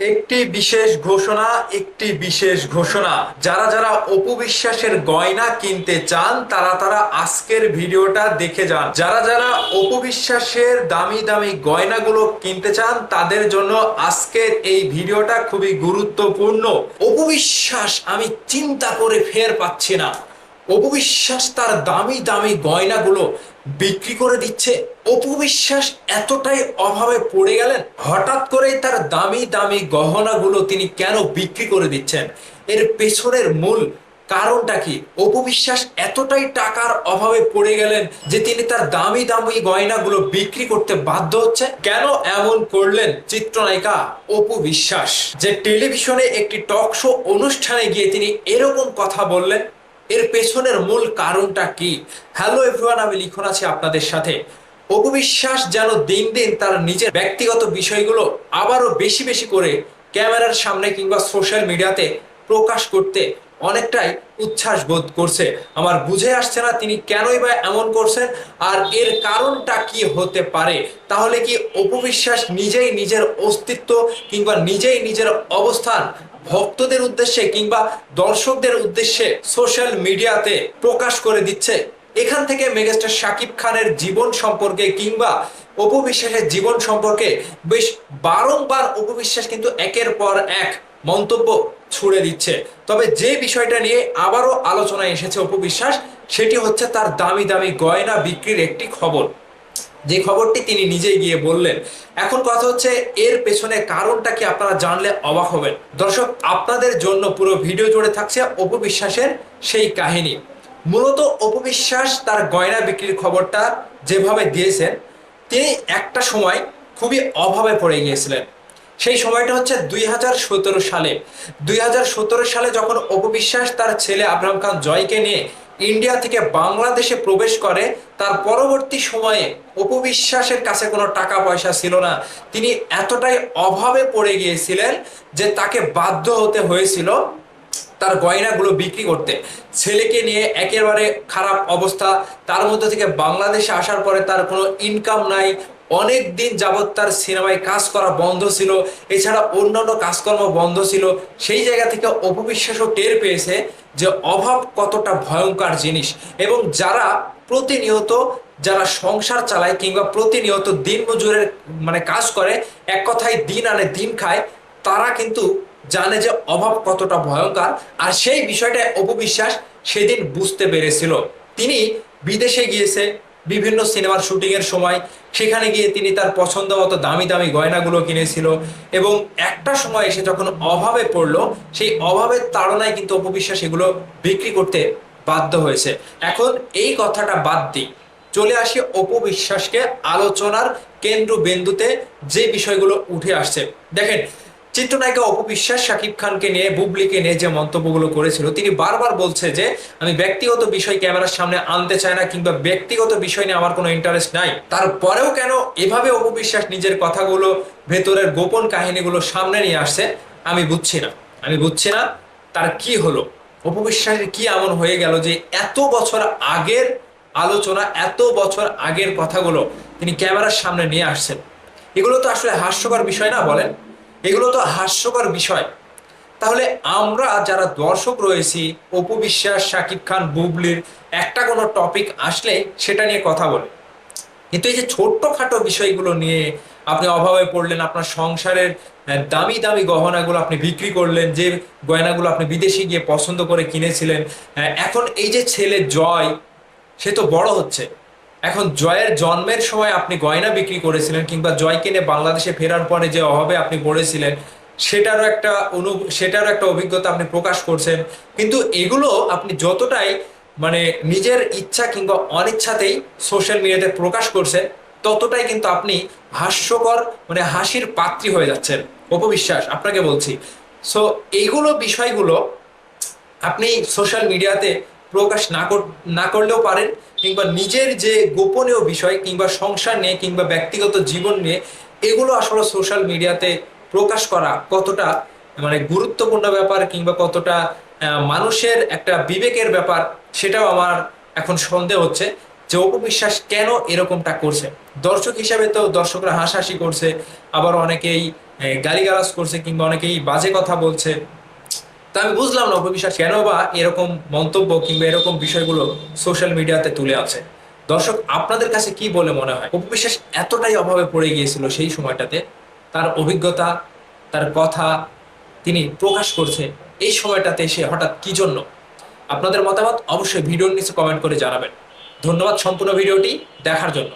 একটি বিশেষ ঘোষণা, একটি বিশেষ ঘোষণা। যারা যারা অপবিশ্বাসের গয়না কিনতে চান, তারা তারা আজকের ভিডিওটা দেখে যান। যারা যারা অপবিশ্বাসের দামি দামি গয়নাগুলো কিনতে চান, তাদের জন্য আজকের এই ভিডিওটা খুবই গুরুত্বপূর্ণ। অপবিশ্বাস আমি চিন্তা করে ফের পাচ্ছি না। অপবিশ্বাস তার দামি দামি গয়নাগুলো বিক্রি করে দিচ্ছে। অপবিশ্বাস এতটাই অভাবে পড়ে গেলেন, হঠাৎ করেই তার দামি দামি গহনাগুলো তিনি কেন বিক্রি করে দিচ্ছেন? এর পেছনের মূল কারণটা কি? অপবিশ্বাস এতটাই টাকার অভাবে পড়ে গেলেন যে তিনি তার দামি দামি গয়নাগুলো বিক্রি করতে বাধ্য হচ্ছে? কেন এমন করলেন চিত্রনায়িকা অপু বিশ্বাস যে টেলিভিশনে একটি টক শো অনুষ্ঠানে গিয়ে তিনি এরকম কথা বললেন, এর পেছনের মূল কারণটা কি? হ্যালো এভরিওয়ান, আমি লিখন আছি আপনাদের সাথে। অপবিশ্বাস যেন দিন দিন তার নিজের ব্যক্তিগত বিষয়গুলো আবারও বেশি বেশি করে ক্যামেরার সামনে কিংবা সোশ্যাল মিডিয়াতে প্রকাশ করতে অনেকটাই উচ্ছ্বাস বোধ করছে। আমার বুঝে আসছে না তিনি কেনই বা এমন করছেন আর এর কারণটা কি হতে পারে। তাহলে কি অপবিশ্বাস নিজেই নিজের অস্তিত্ব কিংবা নিজেই নিজের অবস্থান ভক্তদের উদ্দেশ্যে কিংবা দর্শকদের উদ্দেশ্যে সোশ্যাল মিডিয়াতে প্রকাশ করে দিচ্ছে? এখান থেকে মেগাস্টার শাকিব খানের জীবন সম্পর্কে কিংবা অপবিশ্বাসের জীবন সম্পর্কে বেশ বারংবার অপবিশ্বাস কিন্তু একের পর এক মন্তব্য ছুড়ে দিচ্ছে। তবে যে বিষয়টা নিয়ে আবারও আলোচনায় এসেছে অপবিশ্বাস, সেটি হচ্ছে তার দামি দামি গয়না বিক্রির একটি খবর। যে খবরটি তিনি নিজেই গিয়ে বললেন। এখন কথা হচ্ছে, এর পেছনে কারণটা কি আপনারা জানলে অবাক হবেন। দর্শক, আপনাদের জন্য পুরো ভিডিও জুড়ে থাকছে অপবিশ্বাসের সেই কাহিনী। মূলত অপবিশ্বাস তার গয়না বিক্রির খবরটা যেভাবে দিয়েছেন, তিনি একটা সময় খুবই অভাবে পড়ে গিয়েছিলেন। সেই সময়টা হচ্ছে দুই হাজার সতেরো সালে। দুই হাজার সতেরো সালে যখন অপবিশ্বাস তার ছেলে আব্রাহাম খান জয়কে নিয়ে ইন্ডিয়া থেকে বাংলাদেশে প্রবেশ করে, তার পরবর্তী সময়ে অপবিশ্বাসের কাছে কোনো টাকা পয়সা ছিল না। তিনি এতটাই অভাবে পড়ে গিয়েছিলেন যে তাকে বাধ্য হতে হয়েছিল তার গয়নাগুলো বিক্রি করতে। ছেলেকে নিয়ে একেবারে খারাপ অবস্থা। তার মধ্যে থেকে বাংলাদেশে আসার পরে তার কোনো ইনকাম নাই। অনেক দিন যাবৎ তার সিনেমায় কাজ করা বন্ধ ছিল। এছাড়া অন্যান্য কাজকর্ম বন্ধ ছিল। সেই জায়গা থেকে অপবিশ্বাসও টের পেয়েছে যে অভাব কতটা ভয়ঙ্কর জিনিস। এবং যারা প্রতিনিয়ত যারা সংসার চালায় কিংবা প্রতিনিয়ত দিন মজুরের মানে কাজ করে, এক কথায় দিন আনে, দিন খায়, তারা কিন্তু জানে যে অভাব কতটা ভয়ঙ্কর, আর সেই বিষয়টা অপবিশ্বাস সেদিন বুঝতে পেরেছিল। তিনি বিদেশে গিয়েছে, বিভিন্ন সিনেমার শুটিং এর সময়, সেখানে গিয়ে তিনি তার পছন্দ মতো দামি দামি গয়নাগুলো কিনেছিল এবং একটা সময় এসে যখন অভাবে পড়ল, সেই অভাবের তাড়নায় কিন্তু অপবিশ্বাস এগুলো বিক্রি করতে বাধ্য হয়েছে। এখন এই কথাটা বাদ দিই। চলে আসি অপবিশ্বাসকে আলোচনার কেন্দ্রবিন্দুতে যে বিষয়গুলো উঠে আসছে। দেখেন চিত্রনায়িকা অপবিশ্বাস শাকিব খানকে নিয়ে, বুবলিকে নিয়ে যে মন্তব্যগুলো করেছিল, তিনি বারবার বলছে যে, আমি ব্যক্তিগত বিষয় ক্যামেরার সামনে আনতে চাই না কিংবা ব্যক্তিগত বিষয় নিয়ে আমার কোনো ইন্টারেস্ট নাই। তারপরেও কেন এভাবে অপবিশ্বাস নিজের কথাগুলো, ভেতরের গোপন কাহিনীগুলো সামনে নিয়ে আসছে, আমি বুঝছি না। আমি বুঝছি না তার কি হলো। অপবিশ্বাসের কি এমন হয়ে গেল যে, এত বছর আগের আলোচনা, এত বছর আগের কথাগুলো তিনি ক্যামেরার সামনে নিয়ে আসছেন। এগুলো তো আসলে হাস্যকর বিষয় না বলেন? এগুলো তো হাস্যকর বিষয়। তাহলে আমরা যারা দর্শক রয়েছি, অপু বিশ্বাস, শাকিব খান, বুবলির, একটা কোনো টপিক আসলে সেটা নিয়ে কথা বলে। কিন্তু এই যে ছোট্টখাটো বিষয়গুলো নিয়ে আপনি অভাবে পড়লেন, আপনার সংসারের দামি দামি গহনাগুলো আপনি বিক্রি করলেন, যে গয়নাগুলো আপনি বিদেশে গিয়ে পছন্দ করে কিনেছিলেন এখন এই যে ছেলে জয়, সে তো বড় হচ্ছে। এখন জয়ের জন্মের সময় আপনি গয়না বিক্রি করেছিলেন কিংবা জয় কিনে বাংলাদেশে ফেরার পরে যে অভাবে আপনি পড়েছিলেন, সেটারও একটা অনু, সেটারও একটা অভিজ্ঞতা আপনি প্রকাশ করছেন। কিন্তু এগুলো আপনি যতটাই মানে নিজের ইচ্ছা কিংবা অনিচ্ছাতেই সোশ্যাল মিডিয়াতে প্রকাশ করছেন, ততটাই কিন্তু আপনি হাস্যকর মানে হাসির পাত্রী হয়ে যাচ্ছেন। অপবিশ্বাস, আপনাকে বলছি। সো এইগুলো বিষয়গুলো আপনি সোশ্যাল মিডিয়াতে প্রকাশ না না করলেও পারেন, কিংবা নিজের যে গোপনীয় বিষয়, কিংবা সংসার নিয়ে, কিংবা ব্যক্তিগত জীবন নিয়ে, এগুলো আসলে সোশ্যাল মিডিয়াতে প্রকাশ করা কতটা মানে গুরুত্বপূর্ণ ব্যাপার, কিংবা কতটা মানুষের একটা বিবেকের ব্যাপার, সেটাও আমার এখন সন্দেহ হচ্ছে যে অপবিশ্বাস কেন এরকমটা করছে? দর্শক হিসাবে তো দর্শকরা হাসাহাসি করছে, আবার অনেকেই গালিগালাজ করছে, কিংবা অনেকেই বাজে কথা বলছে। তা আমি বুঝলাম না অপবিশ্বাস, কেন বা এরকম মন্তব্য কিংবা এরকম বিষয়গুলো সোশ্যাল মিডিয়াতে তুলে আছে দর্শক, আপনাদের কাছে কি বলে মনে হয়? অপবিশ্বাস এতটাই অভাবে পড়ে গিয়েছিল সেই সময়টাতে, তার অভিজ্ঞতা, তার কথা তিনি প্রকাশ করছে এই সময়টাতে এসে হঠাৎ কি জন্য? আপনাদের মতামত অবশ্যই ভিডিওর নিচে কমেন্ট করে জানাবেন। ধন্যবাদ সম্পূর্ণ ভিডিওটি দেখার জন্য।